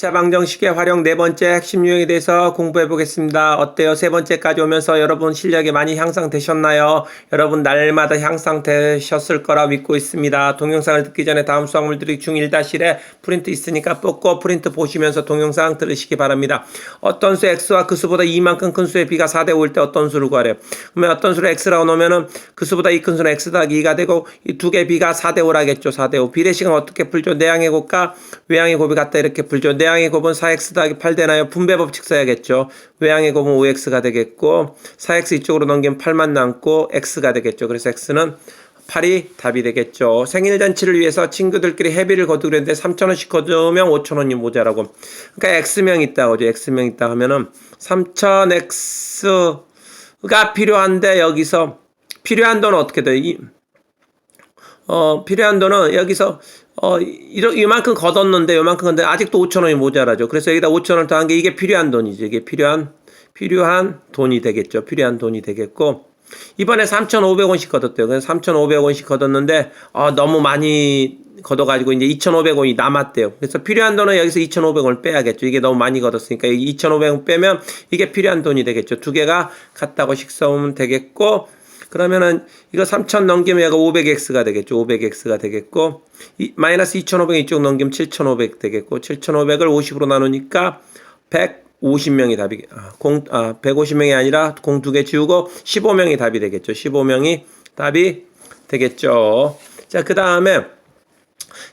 1차 방정식의 활용 네 번째 핵심 유형에 대해서 공부해 보겠습니다. 어때요? 세 번째까지 오면서 여러분 실력이 많이 향상되셨나요? 여러분 날마다 향상되셨을 거라 믿고 있습니다. 동영상을 듣기 전에 다음 수학물들이 중1-1에 프린트 있으니까 뽑고 프린트 보시면서 동영상 들으시기 바랍니다. 어떤 수 x와 그 수보다 2만큼 큰 수의 b가 4대 5일 때 어떤 수를 구하래요? 그러면 어떤 수를 x라고 놓으면은 그 수보다 2큰 수는 x 더하기 2가 되고 이 두 개 b가 4대 5라겠죠. 4대 5. 비례식은 어떻게 풀죠? 내항의 곱과 외항의 곱이 같다 이렇게 풀죠. 내항 의 곱은 4x 더하기 8 되나요? 분배 법칙 써야겠죠. 외항의 곱은 5x가 되겠고 4x 이쪽으로 넘기면 8만 남고 x가 되겠죠. 그래서 x는 8이 답이 되겠죠. 생일 잔치를 위해서 친구들끼리 회비를 거두기로 했는데 3,000원씩 거두면 5,000원이 모자라고. 그러니까 x명 있다. 그죠? x명 있다 하면은 3,000x가 필요한데 여기서 필요한 돈은 어떻게 돼? 이, 어, 필요한 돈은 여기서 어, 이러, 이만큼 걷었는데 요만큼 건데 아직도 5천 원이 모자라죠. 그래서 여기다 5천 원을 더한 게 이게 필요한 돈이죠. 이게 필요한 필요한 돈이 되겠죠. 필요한 돈이 되겠고 이번에 3,500원씩 걷었대요. 그래서 3,500원씩 걷었는데 어, 너무 많이 걷어가지고 이제 2,500원이 남았대요. 그래서 필요한 돈은 여기서 2,500원을 빼야겠죠. 이게 너무 많이 걷었으니까 여기 2,500원 빼면 이게 필요한 돈이 되겠죠. 두 개가 같다고 식사하면 되겠고 그러면은 이거 3,000 넘기면 얘가 500x가 되겠죠. 500x가 되겠고 이, 마이너스 2,500 이쪽 넘기면 7,500 되겠고 7,500을 50으로 나누니까 150명이 답이 아, 공, 아 150명이 아니라 공 두 개 지우고 15명이 답이 되겠죠. 15명이 답이 되겠죠. 자, 그다음에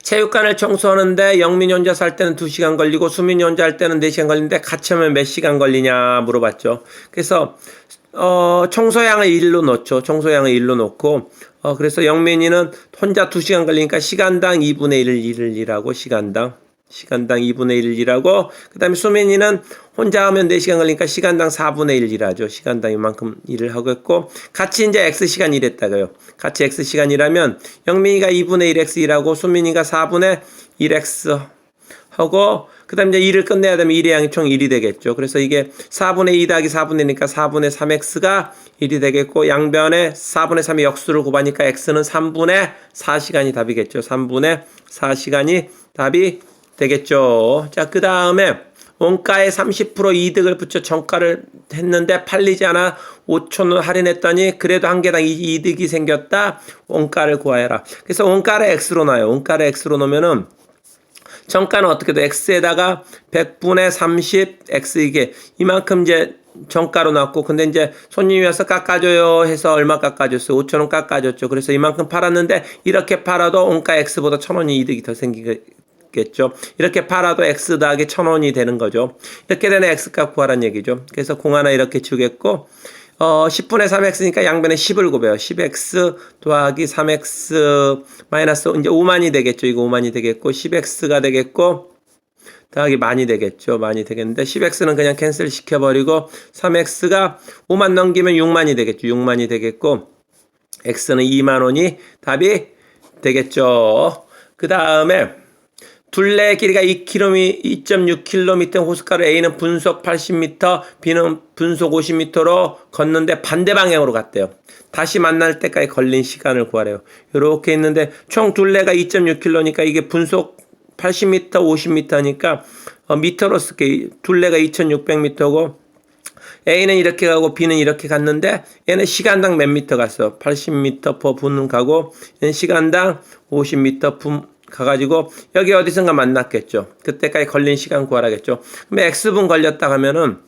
체육관을 청소하는데 영민이 혼자 살 때는 2시간 걸리고 수민이 혼자 할 때는 4시간 걸리는데 같이 하면 몇 시간 걸리냐 물어봤죠. 그래서 어, 청소양을 일로 넣죠. 청소양을 일로 넣고, 어, 그래서 영민이는 혼자 2시간 걸리니까 시간당 2분의 1을 일을 일하고, 시간당, 시간당 2분의 1을 일하고, 그 다음에 수민이는 혼자 하면 4시간 걸리니까 시간당 4분의 1 일하죠. 시간당 이만큼 일을 하고 있고, 같이 이제 X시간 일했다가요. 같이 X시간 일하면, 영민이가 2분의 1X 일하고, 수민이가 4분의 1X 하고, 그 다음에 이제 2를 끝내야 되면 1의 양이 총 1이 되겠죠. 그래서 이게 4분의 2 더하기 4분의니까 4분의 3x가 1이 되겠고, 양변에 4분의 3의 역수를 곱하니까 x는 3분의 4시간이 답이겠죠. 3분의 4시간이 답이 되겠죠. 자, 그 다음에 원가에 30% 이득을 붙여 정가를 했는데 팔리지 않아 5천원 할인했더니 그래도 한 개당 이득이 생겼다. 원가를 구하여라. 그래서 원가를 x로 놔요. 원가를 x로 놓으면은 정가는 어떻게 돼? x에다가 100분의 30 x 이게 이만큼 이제 정가로 났고 근데 이제 손님이 와서 깎아줘요 해서 얼마 깎아줬어요? 5천 원 깎아줬죠. 그래서 이만큼 팔았는데 이렇게 팔아도 원가 x보다 천 원이 이득이 더 생기겠죠. 이렇게 팔아도 x 더하기 천 원이 되는 거죠. 이렇게 되는 x값 구하라는 얘기죠. 그래서 공 하나 이렇게 주겠고 어, 10분의 3x니까 양변에 10을 곱해요. 10x 더하기 3x 마이너스 이제 5만이 되겠죠. 이거 5만이 되겠고 10x가 되겠고 더하기 만이 되겠죠. 많이 되겠는데 10x는 그냥 캔슬 시켜버리고 3x가 5만 넘기면 6만이 되겠죠. 6만이 되겠고 x는 2만 원이 답이 되겠죠. 그 다음에 둘레 길이가 2km, 2.6km 호숫가로 A는 분속 80m, B는 분속 50m로 걷는데 반대 방향으로 갔대요. 다시 만날 때까지 걸린 시간을 구하래요. 이렇게 있는데 총 둘레가 2.6km니까 이게 분속 80m, 50m니까 어, 미터로 쓸게 둘레가 2,600m고 A는 이렇게 가고 B는 이렇게 갔는데 얘는 시간당 몇 미터 갔어? 80m 퍼분 가고 얘는 시간당 50m 분 가가지고 여기 어디선가 만났겠죠. 그때까지 걸린 시간 구하라겠죠. 그럼 x분 걸렸다 하면은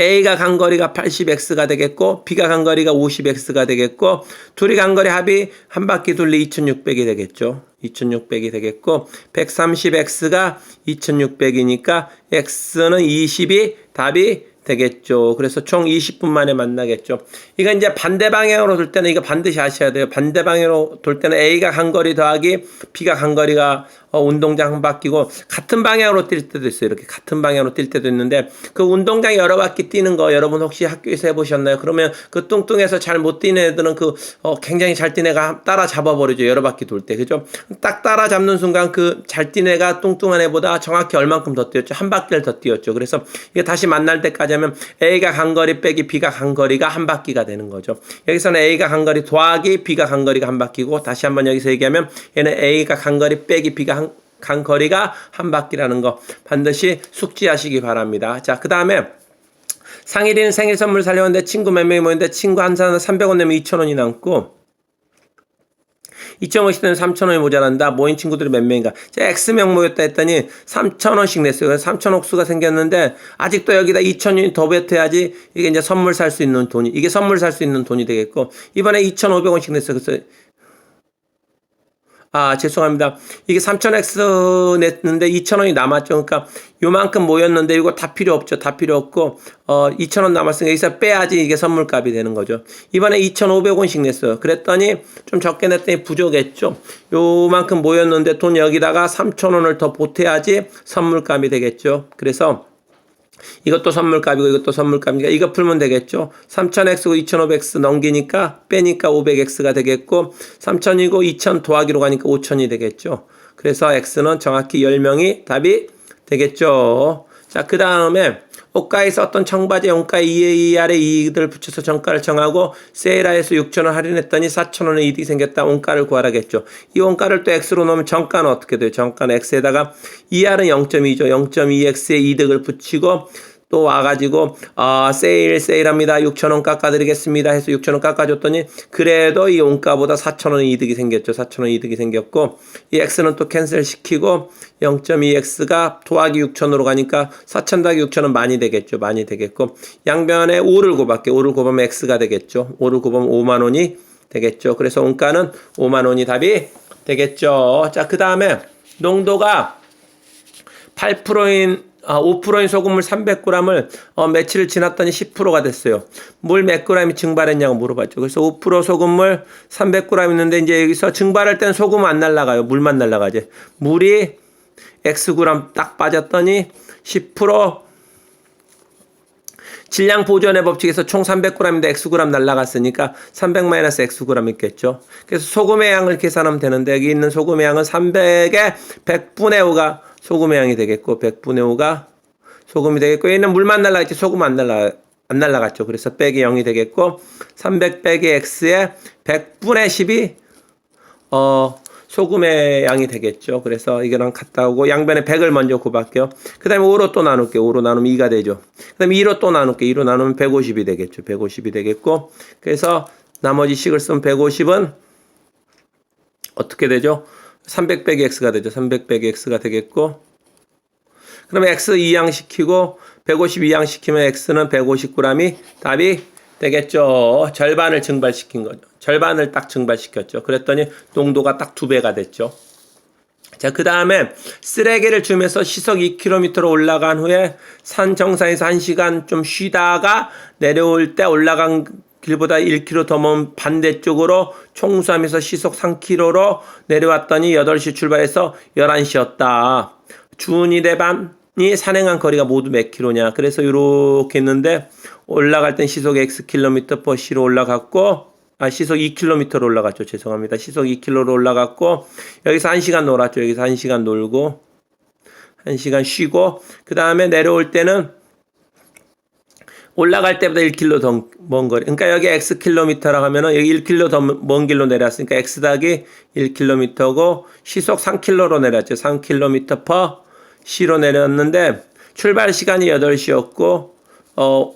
A가 간 거리가 80x가 되겠고 B가 간 거리가 50x가 되겠고 둘이 간 거리 합이 한 바퀴 둘리 2600이 되겠죠. 2600이 되겠고 130x가 2600이니까 x는 20이 답이 되겠죠. 그래서 총 20분 만에 만나겠죠. 이거 이제 반대 방향으로 돌 때는 이거 반드시 아셔야 돼요. 반대 방향으로 돌 때는 A가 간 거리 더하기 B가 간 거리가 어, 운동장 한 바퀴고 같은 방향으로 뛸 때도 있어요. 이렇게 같은 방향으로 뛸 때도 있는데 그 운동장 여러 바퀴 뛰는 거 여러분 혹시 학교에서 해보셨나요? 그러면 그 뚱뚱해서 잘 못 뛰는 애들은 그 어, 굉장히 잘 뛰는 애가 따라 잡아버리죠. 여러 바퀴 돌 때. 그죠? 딱 따라 잡는 순간 그잘 뛰는 애가 뚱뚱한 애보다 정확히 얼만큼 더 뛰었죠. 한 바퀴를 더 뛰었죠. 그래서 이게 다시 만날 때까지 하면 A가 간 거리 빼기 B가 간 거리가 한 바퀴가 되는 거죠. 여기서는 A가 간 거리 더하기 B가 간 거리가 한 바퀴고 다시 한번 여기서 얘기하면 얘는 A가 간 거리 빼기 B가 한 간 거리가 한 바퀴라는 거 반드시 숙지하시기 바랍니다. 자, 그 다음에 상일이는 생일 선물 살려는데 친구 몇 명이 모였는데 친구 한 사람은 300원 내면 2,000원이 남고 2.5씩 되면 3,000원이 모자란다. 모인 친구들이 몇 명인가. 제가 X명 모였다 했더니 3,000원씩 냈어요. 그래서 3,000억 수가 생겼는데 아직도 여기다 2,000원이 더 베트야지 이게 이제 선물 살 수 있는 돈이 이게 선물 살 수 있는 돈이 되겠고 이번에 2,500원씩 냈어요. 그래서 아, 죄송합니다. 이게 3000X 냈는데 2000원이 남았죠. 그러니까 요만큼 모였는데 이거 다 필요 없죠. 다 필요 없고, 어, 2000원 남았으니까 여기서 빼야지 이게 선물값이 되는 거죠. 이번에 2500원씩 냈어요. 그랬더니 좀 적게 냈더니 부족했죠. 요만큼 모였는데 돈 여기다가 3000원을 더 보태야지 선물값이 되겠죠. 그래서 이것도 선물값이고 이것도 선물값이니까 이거 풀면 되겠죠. 3000x고 2500x 넘기니까 빼니까 500x가 되겠고 3000이고 2000 더하기로 가니까 5000이 되겠죠. 그래서 x는 정확히 10명이 답이 되겠죠. 자, 그 다음에 옷가에 썼던 청바지 원가 2의 2 아래 이익을 붙여서 정가를 정하고 세일하에서 6천원 할인했더니 4천원의 이익이 생겼다. 원가를 구하라겠죠. 이 원가를 또 x로 넣으면 정가는 어떻게 돼요? 정가는 x에다가 2r은 0.2죠. 0.2x의 이득을 붙이고 또 와가지고 아 세일 세일합니다. 6천원 깎아드리겠습니다. 해서 6천원 깎아줬더니 그래도 이 원가보다 4천원 이득이 생겼죠. 4천원 이득이 생겼고 이 x는 또 캔슬 시키고 0.2x가 더하기 6천으로 가니까 4천 더하기 6천은 많이 되겠죠. 많이 되겠고 양변에 5를 곱할게 5를 곱하면 x가 되겠죠. 5를 곱하면 5만 원이 되겠죠. 그래서 원가는 5만 원이 답이 되겠죠. 자 그 다음에 농도가 8%인 아, 5%인 소금물 300g을 어, 며칠 지났더니 10%가 됐어요. 물 몇 g이 증발했냐고 물어봤죠. 그래서 5% 소금물 300g 있는데 이제 여기서 증발할 땐 소금은 안 날라가요. 물만 날라가지. 물이 Xg 딱 빠졌더니 10% 질량 보존의 법칙에서 총 300g인데 Xg 날라갔으니까 300 마이너스 Xg 있겠죠. 그래서 소금의 양을 계산하면 되는데 여기 있는 소금의 양은 300의 100분의 5가 소금의 양이 되겠고 100분의 5가 소금이 되겠고 얘는 물만 날라갔지 소금 안 날라 안 날라갔죠. 그래서 빼기 0이 되겠고 300 빼기 x의 100분의 10이 어 소금의 양이 되겠죠. 그래서 이거랑 같다 오고 양변에 100을 먼저 곱할게요. 그 다음에 5로 또 나눌게요. 5로 나누면 2가 되죠. 그 다음에 2로 또 나눌게요. 2로 나누면 150이 되겠죠. 150이 되겠고 그래서 나머지 식을 쓰면 150은 어떻게 되죠? 300 빼기 x가 되죠. 300 빼기 x가 되겠고 그러면 x 2양 시키고 150 2양 시키면 x는 150g이 답이 되겠죠. 절반을 증발시킨 거죠. 절반을 딱 증발시켰죠. 그랬더니 농도가 딱 두 배가 됐죠. 자, 그 다음에 쓰레기를 주면서 시속 2km로 올라간 후에 산 정상에서 1시간 좀 쉬다가 내려올 때 올라간 길보다 1km 더 먼 반대쪽으로 총수하면서 시속 3km로 내려왔더니 8시 출발해서 11시였다. 준이 대반 이 산행한 거리가 모두 몇 킬로냐. 그래서 이렇게 했는데 올라갈 땐 시속 x 킬로미터 퍼 시로 올라갔고 아, 시속 2km로 올라갔죠. 죄송합니다. 시속 2km로 올라갔고, 여기서 1시간 놀았죠. 여기서 1시간 놀고, 1시간 쉬고, 그 다음에 내려올 때는 올라갈 때보다 1km 더먼 거리. 그러니까 여기 x 킬로미터라고 하면은 여기 1km 더먼 길로 내려왔으니까 x 닭이 1km고 시속 3km로 내렸죠. 3km per 시로 내렸는데 출발 시간이 8시였고 어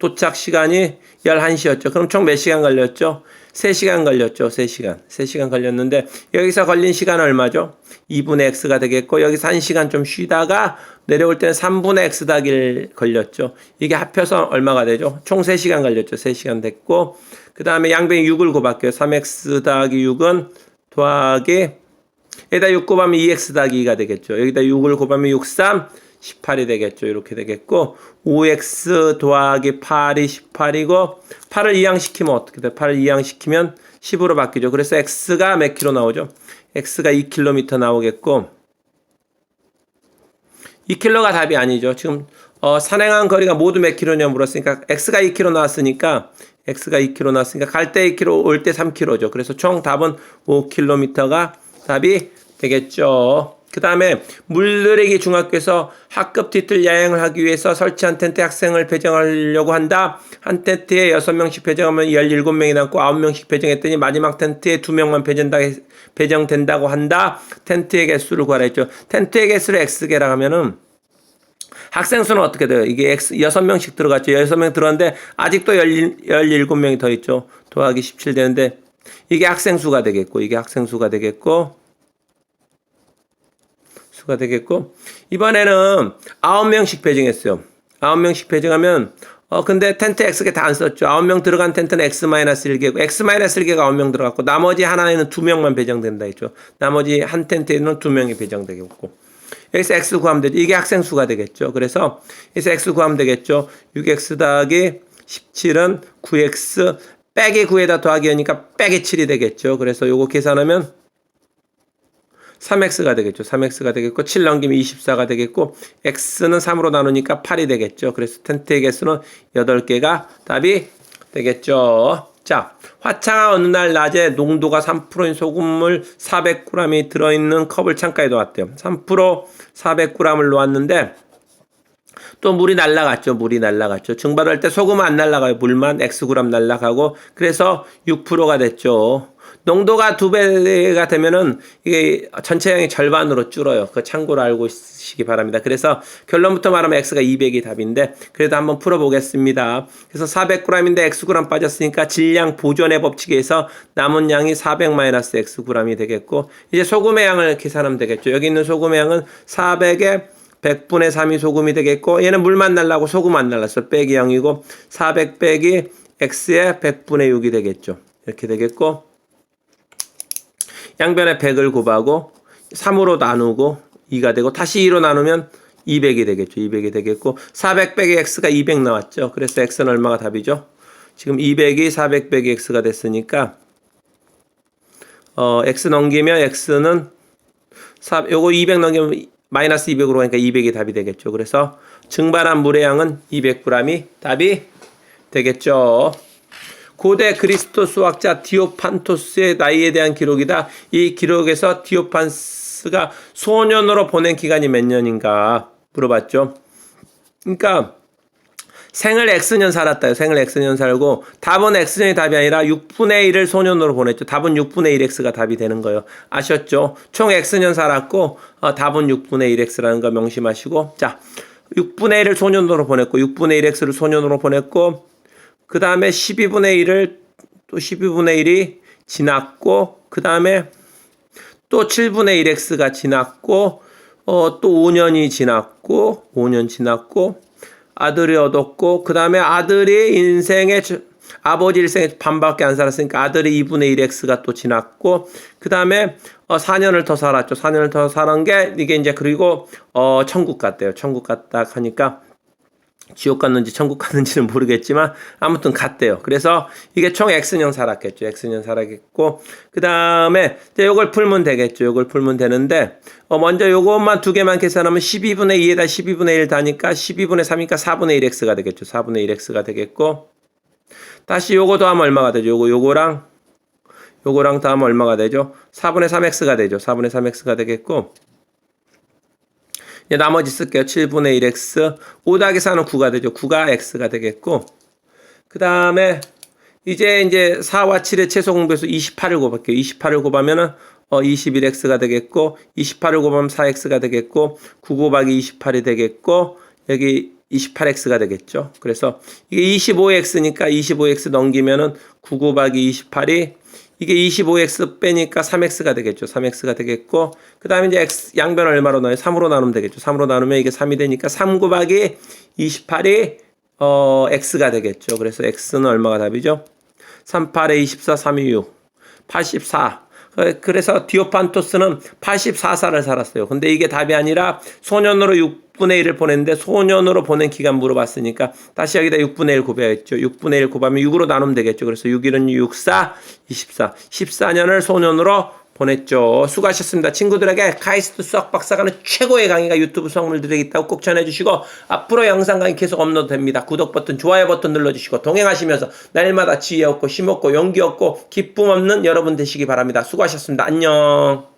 도착 시간이 11시였죠. 그럼 총 몇 시간 걸렸죠? 3시간 걸렸죠. 3시간. 3시간 걸렸는데 여기서 걸린 시간 얼마죠? 2분의 x가 되겠고 여기서 1시간 좀 쉬다가 내려올 때는 3분의 x 다길 걸렸죠. 이게 합해서 얼마가 되죠? 총 3시간 걸렸죠. 3시간 됐고 그 다음에 양변에 6을 곱할게요. 3x 더하기 6은 더하기 여기다 6 곱하면 2x 더하기 2가 되겠죠. 여기다 6을 곱하면 6, 3, 18이 되겠죠. 이렇게 되겠고 5x 더하기 8이 18이고 8을 이항시키면 어떻게 돼? 8을 이항시키면 10으로 바뀌죠. 그래서 x가 몇 킬로 나오죠? x가 2km 나오겠고 2km가 답이 아니죠. 지금 어, 산행한 거리가 모두 몇 킬로냐 물었으니까 x가 2km 나왔으니까 x가 2km 나왔으니까 갈 때 2km 올때 3km죠. 그래서 총 답은 5km가 답이 되겠죠. 그 다음에 물들이기 중학교에서 학급 뒤뜰 야행을 하기 위해서 설치한 텐트 학생을 배정하려고 한다. 한 텐트에 6명씩 배정하면 17명이 남고 9명씩 배정했더니 마지막 텐트에 2명만 배정다, 배정된다고 한다. 텐트의 개수를 구하라 했죠. 텐트의 개수를 X개라 하면은 학생 수는 어떻게 돼요? 이게 X, 6명씩 들어갔죠. 6명 들어갔는데 아직도 17명이 더 있죠. 더하기 17 되는데 이게 학생 수가 되겠고 이게 학생 수가 되겠고 수가 되겠고 이번에는 9명씩 배정했어요. 9명씩 배정하면 어 근데 텐트 X개 다 안 썼죠. 9명 들어간 텐트는 X-1개고 X-1개가 9명 들어갔고 나머지 하나에는 2명만 배정된다 했죠. 나머지 한 텐트에는 2명이 배정되겠고 여기서 X 구하면 되죠. 이게 학생 수가 되겠죠. 그래서 여기서 X 구하면 되겠죠. 6X 더하기 17은 9X 빼기 9에다 더하기 하니까 빼기 7이 되겠죠. 그래서 요거 계산하면 3x가 되겠죠. 3x가 되겠고 7 넘기면 24가 되겠고 x는 3으로 나누니까 8이 되겠죠. 그래서 텐트의 개수는 8개가 답이 되겠죠. 자, 화창한 어느 날 낮에 농도가 3%인 소금물 400g이 들어있는 컵을 창가에 놓았대요. 3% 400g을 놓았는데 또 물이 날라갔죠. 물이 날라갔죠. 증발할 때 소금은 안 날라가요. 물만 Xg 날라가고 그래서 6%가 됐죠. 농도가 두 배가 되면은 이게 전체 양이 절반으로 줄어요. 그 참고로 알고 있으시기 바랍니다. 그래서 결론부터 말하면 X가 200이 답인데 그래도 한번 풀어보겠습니다. 그래서 400g인데 Xg 빠졌으니까 질량 보존의 법칙에 서 남은 양이 400-Xg이 되겠고 이제 소금의 양을 계산하면 되겠죠. 여기 있는 소금의 양은 400에 100분의 3이 소금이 되겠고 얘는 물만 날라고 소금 안 날랐어. 빼기 0이고 400 빼기 x의 100분의 6이 되겠죠. 이렇게 되겠고 양변에 100을 곱하고 3으로 나누고 2가 되고 다시 2로 나누면 200이 되겠죠. 200이 되겠고 400 빼기 x가 200 나왔죠. 그래서 x는 얼마가 답이죠? 지금 200이 400 빼기 x가 됐으니까 어 x 넘기면 x는 4, 요거 200 넘기면 마이너스 200으로 가니까 200이 답이 되겠죠. 그래서 증발한 물의 양은 200g이 답이 되겠죠. 고대 그리스도 수학자 디오판토스의 나이에 대한 기록이다. 이 기록에서 디오판스가 소년으로 보낸 기간이 몇 년인가 물어봤죠. 그러니까 생을 X년 살았다요. 생을 X년 살고 답은 X년이 답이 아니라 6분의 1을 소년으로 보냈죠. 답은 6분의 1X가 답이 되는 거예요. 아셨죠? 총 X년 살았고 어, 답은 6분의 1X라는 거 명심하시고 자 6분의 1을 소년으로 보냈고 6분의 1X를 소년으로 보냈고 그 다음에 12분의 1을 또 12분의 1이 지났고 그 다음에 또 7분의 1x가 지났고 어, 또 5년이 지났고 5년 지났고 아들이 얻었고 그 다음에 아들이 인생의 아버지 일생에 반밖에 안 살았으니까 아들이 2분의 1x가 또 지났고 그 다음에 어 4년을 더 살았죠. 4년을 더 살은 게 이게 이제 그리고 어 천국 갔대요. 천국 갔다 하니까 지옥 갔는지 천국 갔는지는 모르겠지만 아무튼 갔대요. 그래서 이게 총 X년 살았겠죠. X년 살았겠고 그 다음에 이제 요걸 풀면 되겠죠. 요걸 풀면 되는데 어 먼저 요것만 두 개만 계산하면 12분의 2에다 12분의 1 다니까 12분의 3이니까 4분의 1X가 되겠죠. 4분의 1X가 되겠고 다시 요거 더하면 얼마가 되죠? 요거 요거랑 요거랑 더하면 얼마가 되죠? 4분의 3X가 되죠. 4분의 3X가 되겠고 이제 나머지 쓸게요. 7분의 1x 5 더하기 4는 9가 되죠. 9가 x가 되겠고 그 다음에 이제 이제 4와 7의 최소 공배수 28을 곱할게요. 28을 곱하면은 어 21x가 되겠고 28을 곱하면 4x가 되겠고 9 곱하기 28이 되겠고 여기 28x가 되겠죠. 그래서 이게 25x니까 25x 넘기면은 9 곱하기 28이 이게 25x 빼니까 3x가 되겠죠. 3x가 되겠고 그 다음에 이제 x 양변 얼마로 나요? 3으로 나누면 되겠죠. 3으로 나누면 이게 3이 되니까 3 곱하기 28이 어 x가 되겠죠. 그래서 x는 얼마가 답이죠? 3, 8에 24, 3, 2, 6, 84. 그래서 디오판토스는 84살을 살았어요. 근데 이게 답이 아니라 소년으로 6분의 1을 보냈는데 소년으로 보낸 기간 물어봤으니까 다시 여기다 6분의 1 곱해야겠죠. 6분의 1 곱하면 6으로 나누면 되겠죠. 그래서 6, 1은 6, 4, 24. 14년을 소년으로 보냈죠. 수고하셨습니다. 친구들에게 카이스트 수학 박사가는 최고의 강의가 유튜브 수학물들에 있다고 꼭 전해주시고 앞으로 영상 강의 계속 업로드 됩니다. 구독 버튼, 좋아요 버튼 눌러주시고 동행하시면서 날마다 지혜 얻고 힘 얻고 용기 얻고 기쁨 없는 여러분 되시기 바랍니다. 수고하셨습니다. 안녕.